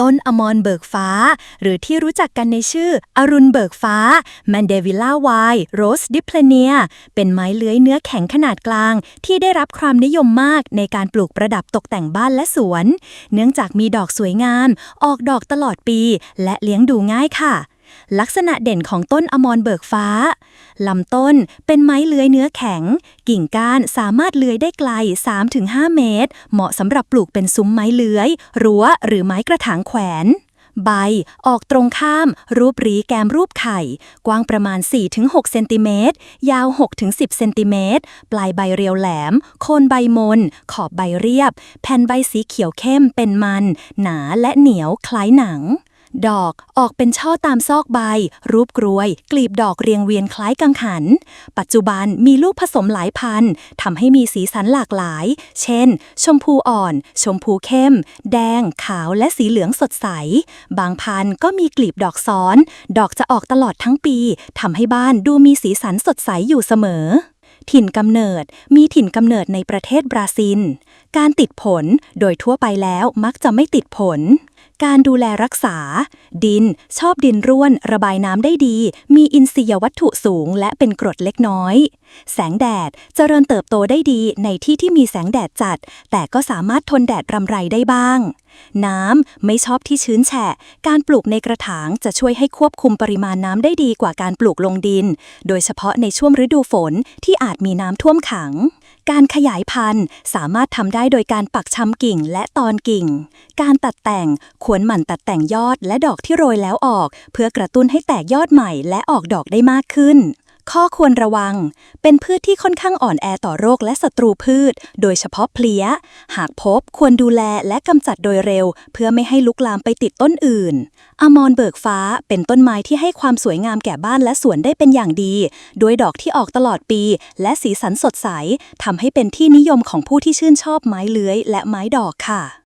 ต้นอมรเบิกฟ้า หรือที่รู้จักกันในชื่อ อรุณเบิกฟ้าแมนเดวิล่าไวโรสดิเพลเนีย เป็นไม้เลื้อยเนื้อแข็งขนาดกลาง ที่ได้รับความนิยมมากในการปลูกประดับตกแต่งบ้านและสวน เนื่องจากมีดอกสวยงาม ออกดอกตลอดปี และเลี้ยงดูง่ายค่ะ ลักษณะเด่นของต้นอมรเบิกฟ้า ลำต้นเป็นไม้เลื้อยเนื้อแข็ง กิ่งก้านสามารถเลื้อยได้ไกล 3-5 เมตร เหมาะสำหรับปลูกเป็นซุ้มไม้เลื้อยรั้วหรือไม้กระถางแขวน ใบออกตรงข้าม รูปหรีแกมรูปไข่ กว้างประมาณ 4-6 เซนติเมตร ยาว 6-10 เซนติเมตร ปลายใบเรียวแหลม โคนใบมน ขอบใบเรียบ แผ่นใบสีเขียวเข้มเป็นมัน หนาและเหนียวคล้ายหนัง ดอกออกเป็นช่อตามซอกใบ รูปกรวย กลีบดอกเรียงเวียนคล้ายกังหัน ปัจจุบันมีลูกผสมหลายพันธุ์ทำให้มีสีสันหลากหลาย เช่น ชมพูอ่อน ชมพูเข้ม แดง ขาวและสีเหลืองสดใส บางพันธุ์ก็มีกลีบดอกซ้อน ดอกจะออกตลอดทั้งปีทำให้บ้านดูมีสีสันสดใสอยู่เสมอถิ่นกำเนิด มีถิ่นกำเนิดในประเทศบราซิล การติดผล โดยทั่วไปแล้วมักจะไม่ติดผล การดูแลรักษา ดิน ชอบดินร่วน ระบายน้ำได้ดี มีอินทรียวัตถุสูง และเป็นกรดเล็กน้อย แสงแดด เจริญเติบโตได้ดีในที่ที่มีแสงแดดจัด แต่ก็สามารถทนแดดรำไรได้บ้าง น้ำไม่ชอบที่ชื้นแฉะ การปลูกในกระถางจะช่วยให้ควบคุมปริมาณน้ำได้ดีกว่าการปลูกลงดิน โดยเฉพาะในช่วงฤดูฝนที่อาจมีน้ำท่วมขังการขยายพันธุ์สามารถทำได้โดยการปักชำกิ่งและตอนกิ่ง การตัดแต่งควรหมั่นตัดแต่งยอดและดอกที่โรยแล้วออก เพื่อกระตุ้นให้แตกยอดใหม่และออกดอกได้มากขึ้น ข้อควรระวัง เป็นพืชที่ค่อนข้างอ่อนแอต่อโรคและศัตรูพืช โดยเฉพาะเพลี้ย หากพบควรดูแลและกำจัดโดยเร็ว เพื่อไม่ให้ลุกลามไปติดต้นอื่น อมรเบิกฟ้าเป็นต้นไม้ที่ให้ความสวยงามแก่บ้านและสวนได้เป็นอย่างดี ด้วยดอกที่ออกตลอดปี และสีสันสดใสทำให้เป็นที่นิยมของผู้ที่ชื่นชอบไม้เลื้อย และไม้ดอกค่ะ